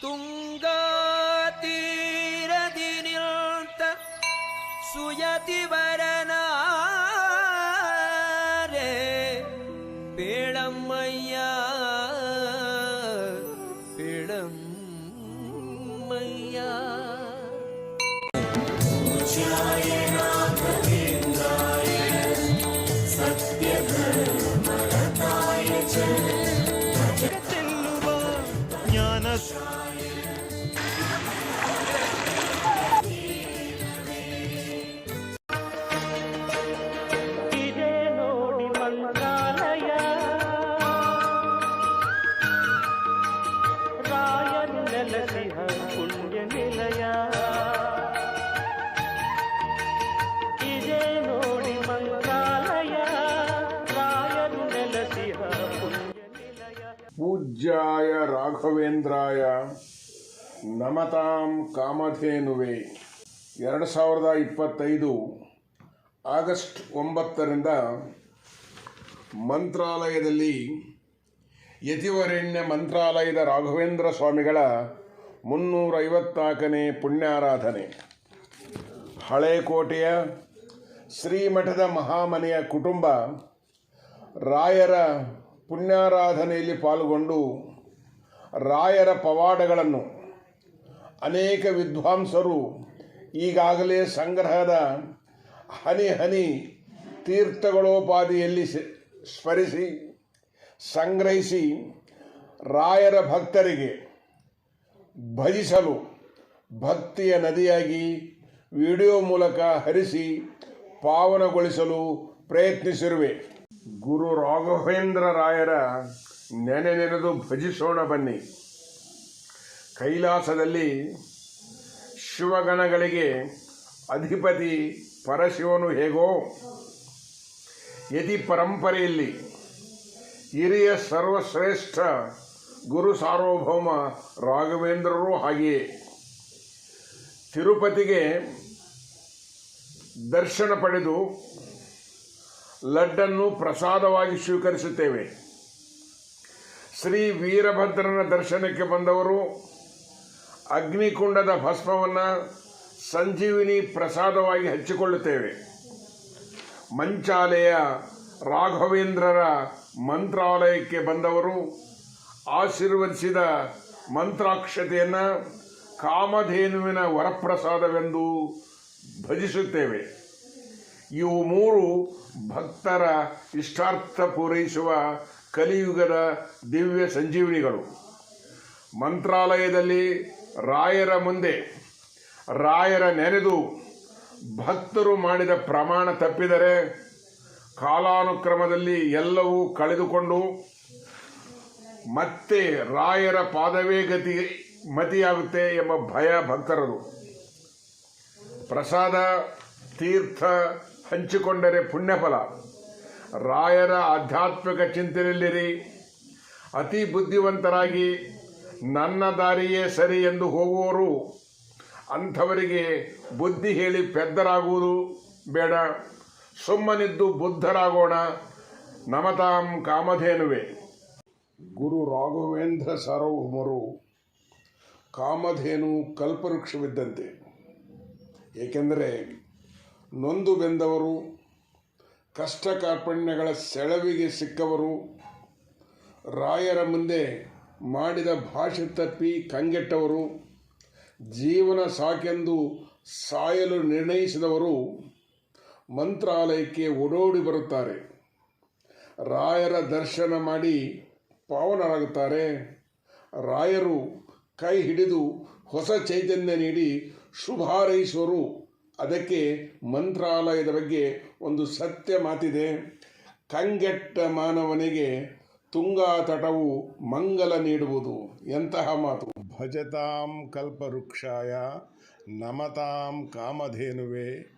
തുങ്കാതീരതിനിൽത്ത സുയതിവരനാരേ പിഴമ്മയ്യ പിഴമ്മയ്യാ ಪುಣ್ಯ ಇದೇ ನೋಡಿ ಮಂತ್ರಾಲಯ, ರಾಯರು ನೆಲಸಿಹ ಪೂಜ್ಯಾಯ ರಾಘವೇಂದ್ರಾಯ, ನಮತಾಂ ಕಾಮಧೇನುವೆ. ಎರಡು ಸಾವಿರದ ಇಪ್ಪತ್ತೈದು ಆಗಸ್ಟ್ ಒಂಬತ್ತರಿಂದ ಮಂತ್ರಾಲಯದಲ್ಲಿ ಯತಿವರೆಣ್ಯ ಮಂತ್ರಾಲಯದ ರಾಘವೇಂದ್ರ ಸ್ವಾಮಿಗಳ ಮುನ್ನೂರೈವತ್ನಾಲ್ಕನೇ ಪುಣ್ಯಾರಾಧನೆ. ಹಳೇಕೋಟೆಯ ಶ್ರೀಮಠದ ಮಹಾಮನೆಯ ಕುಟುಂಬ ರಾಯರ ಪುಣ್ಯಾರಾಧನೆಯಲ್ಲಿ ಪಾಲ್ಗೊಂಡು ರಾಯರ ಪವಾಡಗಳನ್ನು ಅನೇಕ ವಿದ್ವಾಂಸರು ಈಗಾಗಲೇ ಸಂಗ್ರಹದ ಹನಿ ಹನಿ ತೀರ್ಥಗಳೋಪಾದಿಯಲ್ಲಿ ಸ್ಮರಿಸಿ, ಸಂಗ್ರಹಿಸಿ ರಾಯರ ಭಕ್ತರಿಗೆ ಭಜಿಸಲು ಭಕ್ತಿಯ ನದಿಯಾಗಿ ವಿಡಿಯೋ ಮೂಲಕ ಹರಿಸಿ ಪಾವನಗೊಳಿಸಲು ಪ್ರಯತ್ನಿಸಿರುವೆ. ಗುರು ರಾಘವೇಂದ್ರ ರಾಯರ ನೆನೆ ನೆನೆದು ಭಜಿಸೋಣ ಬನ್ನಿ. ಕೈಲಾಸದಲ್ಲಿ ಶಿವಗಣಗಳಿಗೆ ಅಧಿಪತಿ ಪರಶಿವನು ಹೇಗೋ, ಯತಿ ಪರಂಪರೆಯಲ್ಲಿ ಹಿರಿಯ ಸರ್ವಶ್ರೇಷ್ಠ ಗುರು ಸಾರ್ವಭೌಮ ರಾಘವೇಂದ್ರರು ಹಾಗೆಯೇ. ತಿರುಪತಿಗೆ ದರ್ಶನ ಪಡೆದು ಲಡ್ಡನ್ನು ಪ್ರಸಾದವಾಗಿ ಸ್ವೀಕರಿಸುತ್ತೇವೆ. ಶ್ರೀ ವೀರಭದ್ರನ ದರ್ಶನಕ್ಕೆ ಬಂದವರು ಅಗ್ನಿಕುಂಡದ ಭಸ್ಮವನ್ನು ಸಂಜೀವಿನಿ ಪ್ರಸಾದವಾಗಿ ಹಚ್ಚಿಕೊಳ್ಳುತ್ತೇವೆ. ಮಂಚಾಲೆಯ ರಾಘವೇಂದ್ರರ ಮಂತ್ರಾಲಯಕ್ಕೆ ಬಂದವರು ಆಶೀರ್ವದಿಸಿದ ಮಂತ್ರಾಕ್ಷತೆಯನ್ನು ಕಾಮಧೇನುವಿನ ವರಪ್ರಸಾದವೆಂದು ಭಜಿಸುತ್ತೇವೆ. ಇವು ಮೂರು ಭಕ್ತರ ಇಷ್ಟಾರ್ಥ ಪೂರೈಸುವ ಕಲಿಯುಗದ ದಿವ್ಯ ಸಂಜೀವಿನಿಗಳು. ಮಂತ್ರಾಲಯದಲ್ಲಿ ರಾಯರ ಮುಂದೆ, ರಾಯರ ನೆನೆದು ಭಕ್ತರು ಮಾಡಿದ ಪ್ರಮಾಣ ತಪ್ಪಿದರೆ ಕಾಲಾನುಕ್ರಮದಲ್ಲಿ ಎಲ್ಲವೂ ಕಳೆದುಕೊಂಡು ಮತ್ತೆ ರಾಯರ ಪಾದವೇ ಗತಿ ಮತಿಯಾಗುತ್ತೆ ಎಂಬ ಭಯ ಭಕ್ತರದು. ಪ್ರಸಾದ, ತೀರ್ಥ ಹಂಚಿಕೊಂಡರೆ ಪುಣ್ಯಫಲ. ರಾಯರ ಆಧ್ಯಾತ್ಮಿಕ ಚಿಂತನೆಯಲ್ಲಿರಿ. ಅತಿ ಬುದ್ಧಿವಂತರಾಗಿ ನನ್ನ ದಾರಿಯೇ ಸರಿ ಎಂದು ಹೋಗುವವರು ಅಂಥವರಿಗೆ ಬುದ್ಧಿ ಹೇಳಿ ಪೆದ್ದರಾಗುವುದು ಬೇಡ. ಸುಮ್ಮನಿದ್ದು ಬುದ್ಧರಾಗೋಣ. ನಮತಾಂ ಕಾಮಧೇನುವೆ. ಗುರು ರಾಘವೇಂದ್ರ ಸಾರ್ವಭೌಮರು ಕಾಮಧೇನು ಕಲ್ಪವೃಕ್ಷವಿದ್ದಂತೆ. ಏಕೆಂದರೆ ನೊಂದು ಬೆಂದವರು ಕಷ್ಟ ಕಾರ್ಪಣ್ಯಗಳ ಸೆಳವಿಗೆ ಸಿಕ್ಕವರು, ರಾಯರ ಮುಂದೆ ಮಾಡಿದ ಭಾಷೆ ತಪ್ಪಿ ಕಂಗೆಟ್ಟವರು, ಜೀವನ ಸಾಕೆಂದು ಸಾಯಲು ನಿರ್ಣಯಿಸಿದವರು ಮಂತ್ರಾಲಯಕ್ಕೆ ಓಡೋಡಿ ಬರುತ್ತಾರೆ. ರಾಯರ ದರ್ಶನ ಮಾಡಿ ಪಾವನರಾಗುತ್ತಾರೆ. ರಾಯರು ಕೈ ಹಿಡಿದು ಹೊಸ ಚೈತನ್ಯ ನೀಡಿ ಶುಭಾರೈಸುವರು ಅದಕ್ಕೆ ಮಂತ್ರಾಲಯದ ಬಗ್ಗೆ ಒಂದು ಸತ್ಯ ಮಾತಿದೆ. ಕಂಗೆಟ್ಟ ಮಾನವನಿಗೆ ತುಂಗಾ ತಟವು ಮಂಗಲ ನೀಡುವುದು. ಎಂತಹ ಮಾತು? ಭಜತಾಂ ಕಲ್ಪವೃಕ್ಷಾಯ ನಮತಾಂ ಕಾಮಧೇನುವೆ.